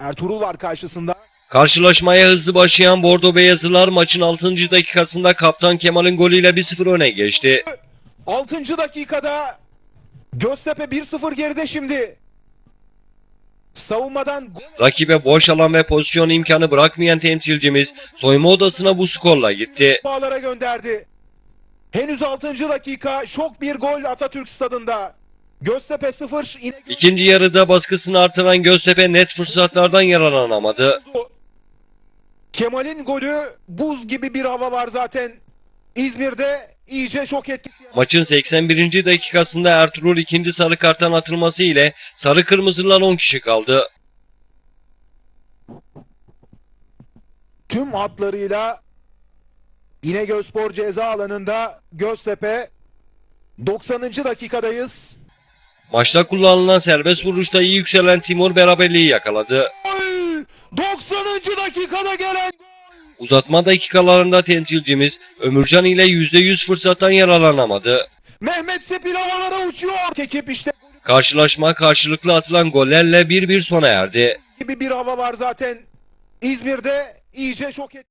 Ertuğrul var karşısında. Karşılaşmaya hızlı başlayan Bordo Beyazlılar maçın 6. dakikasında kaptan Kemal'in golüyle 1-0 öne geçti. 6. dakikada Göztepe 1-0 geride şimdi. Savunmadan Rakibe boş alan ve pozisyon imkanı bırakmayan temsilcimiz soyunma odasına bu skorla gitti. bağlara gönderdi. Henüz 6. dakika şok bir gol Atatürk stadında. Göztepe 0 İnegöl İkinci yarıda baskısını artıran Göztepe net fırsatlardan yararlanamadı. Kemal'in golü buz gibi bir hava var zaten. İzmir'de iyice şok etkisi. Maçın 81. dakikasında Ertuğrul ikinci sarı karttan atılması ile sarı kırmızılar 10 kişi kaldı. Tüm hatlarıyla İnegölspor ceza alanında Göztepe 90. dakikadayız. Maçta kullanılan serbest vuruşta iyi yükselen Timur beraberliği yakaladı. Gol! 90. dakikada gelen gol! Uzatma dakikalarında temsilcimiz Ömürcan ile %100 fırsattan yararlanamadı. Mehmet Sepil havalara uçuyor. Ekip işte Karşılaşma karşılıklı atılan gollerle 1-1 sona erdi. gibi bir hava var zaten. İzmir'de iyice şok etti.